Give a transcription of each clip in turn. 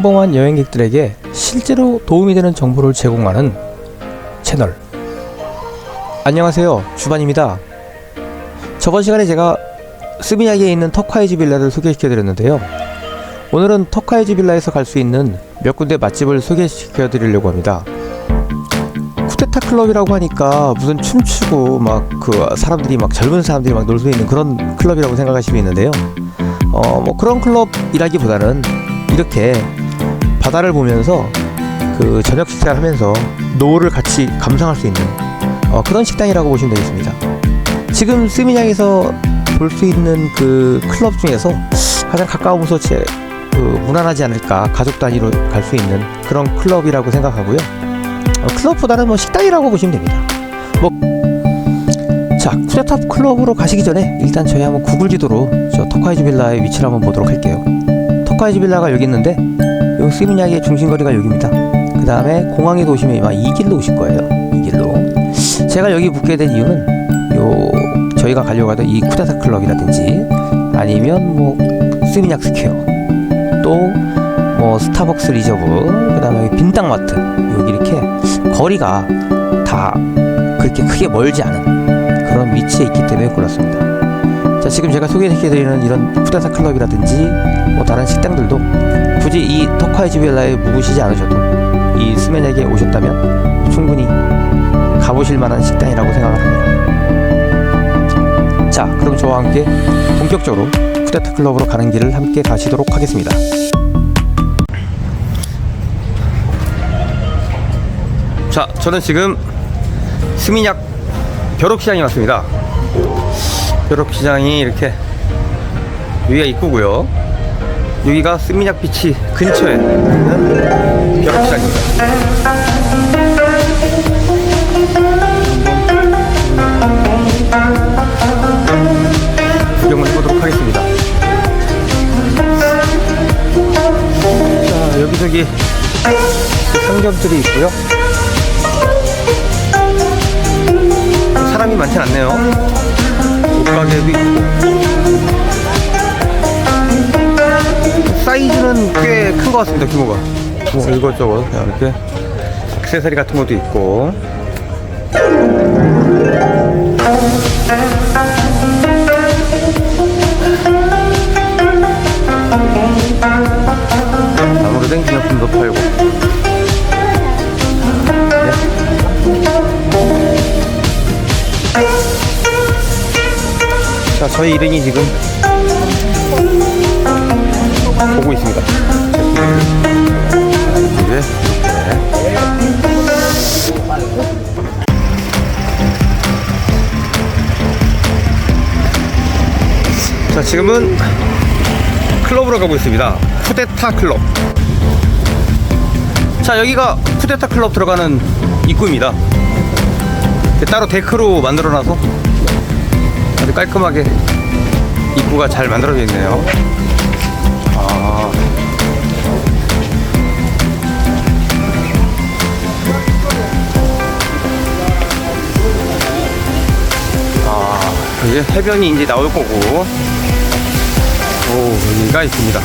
평범한 여행객들에게 실제로 도움이 되는 정보를 제공하는 채널. 안녕하세요. 주반입니다. 저번 시간에 제가 스미야기에 있는 터콰이즈 빌라를 소개시켜 드렸는데요. 오늘은 터콰이즈 빌라에서 갈 수 있는 몇 군데 맛집을 소개시켜 드리려고 합니다. 쿠데타 클럽이라고 하니까 무슨 춤추고 막 그 사람들이 막 젊은 사람들이 막 놀 수 있는 그런 클럽이라고 생각하시면 있는데요. 어 뭐 그런 클럽이라기보다는 이렇게 바다를 보면서 그 저녁 식사를 하면서 노을을 같이 감상할 수 있는 어, 그런 식당이라고 보시면 되겠습니다. 지금 스미냥에서 볼 수 있는 그 클럽 중에서 가장 가까우면서 제, 그 무난하지 않을까 가족 단위로 갈 수 있는 그런 클럽이라고 생각하고요. 어, 클럽보다는 뭐 식당이라고 보시면 됩니다. 뭐 자, 쿠데탑 클럽으로 가시기 전에 일단 저희 한번 구글 지도로 저 터카이즈 빌라의 위치를 한번 보도록 할게요. 터카이즈 빌라가 여기 있는데 요 스미냐기의 중심거리가 여기입니다. 그 다음에 공항에 오시면 아마 이 길로 오실 거예요. 이 길로. 제가 여기 붙게 된 이유는 요 저희가 가려고 하던 이 쿠데타 클럽이라든지 아니면 뭐 스미냐 스퀘어 또 뭐 스타벅스 리저브 그 다음에 빈땅마트 여기 이렇게 거리가 다 그렇게 크게 멀지 않은 그런 위치에 있기 때문에 골랐습니다. 자 지금 제가 소개시켜드리는 이런 쿠데타 클럽이라든지 뭐 다른 식당들도 굳이 이 터카이즈 빌라에 묵으시지 않으셔도 이 스메넥에 오셨다면 충분히 가보실 만한 식당이라고 생각을 합니다. 자 그럼 저와 함께 본격적으로 쿠데타 클럽으로 가는 길을 함께 가시도록 하겠습니다. 자, 저는 지금 스미냑 벼룩시장에 왔습니다. 벼룩시장이 이렇게 여기가 입구고요. 여기가 스미냑 비치 근처에 있는 벼룩시장입니다. 구경을 해보도록 하겠습니다. 자, 여기저기 상점들이 있고요. 사람이 많진 않네요. 옷가게도 있고. 사이즈는 꽤 큰 것 같습니다, 규모가. 뭐 이것저것 그냥 이렇게 액세서리 같은 것도 있고. 저희 일행이 지금 보고 있습니다. 이제 자, 지금은 클럽으로 가고 있습니다. 쿠데타 클럽. 자, 여기가 쿠데타 클럽 들어가는 입구입니다. 따로 데크로 만들어놔서 아주 깔끔하게 입구가 잘 만들어져 있네요. 아. 아, 이제 해변이 이제 나올 거고. 오, 여기가 있습니다.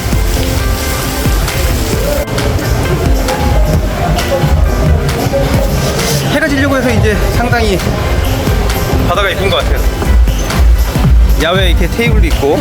해가 지려고 해서 이제 상당히 바다가 이쁜 것 같아요. 야외에 이렇게 테이블도 있고